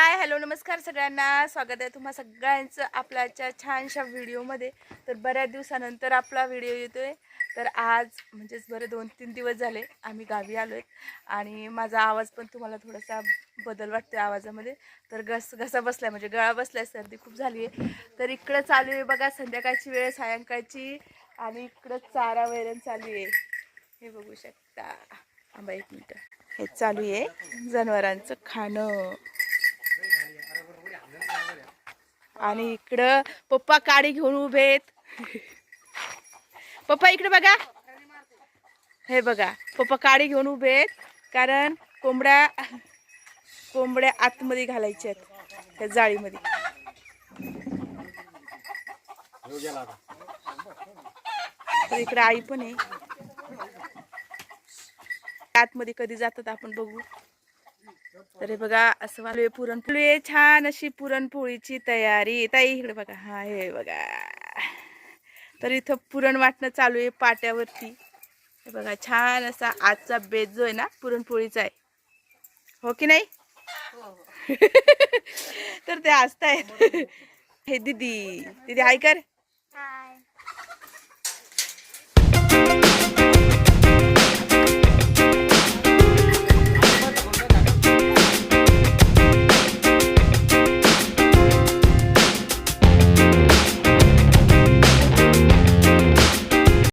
Hi hello नमस्कार सगळ्यांना. स्वागत आहे तुम्हा सगळ्यांचं आपल्याच्या छानशा व्हिडिओमध्ये. तर बऱ्याच दिवसानंतर आपला व्हिडिओ येतो आहे तर आज म्हणजेच बरे दोन तीन दिवस झाले आम्ही गावी आलो आहेत आणि माझा आवाज पण तुम्हाला थोडासा बदल वाटतो आहे आवाजामध्ये. तर घस घसा बसलाय म्हणजे गळा बसलाय सर्दी खूप झाली आहे तर इकडं चालू आहे बघा संध्याकाळची वेळ सायंकाळची. आणि इकडं चारा वैरण चालू आहे. हे बघू शकता. आंबा एक मिनटं. हे चालू आहे जनावरांचं खाणं. आणि इकडं पप्पा काडी घेऊन उभे आहेत. पप्पा इकडे बघा. हे बघा पप्पा काडी घेऊन उभे आहेत. कारण कोंबड्या कोंबड्या आतमध्ये घालायच्या आहेत त्या जाळीमध्ये. तर इकडे आई पण आहे. आतमध्ये कधी जातात आपण बघू. तर हे बघा असं वालू पुरणपोळी आहे. छान अशी पुरणपोळीची तयारी. ताई इकडे बघा. हा हे बघा. तर इथं पुरण वाटणं चालू आहे पाट्यावरती. हे बघा छान असा आजचा बेत जो आहे ना पुरणपोळीचा आहे. हो की नाही? तर ते असतायत हे दीदी दीदी हाय कर.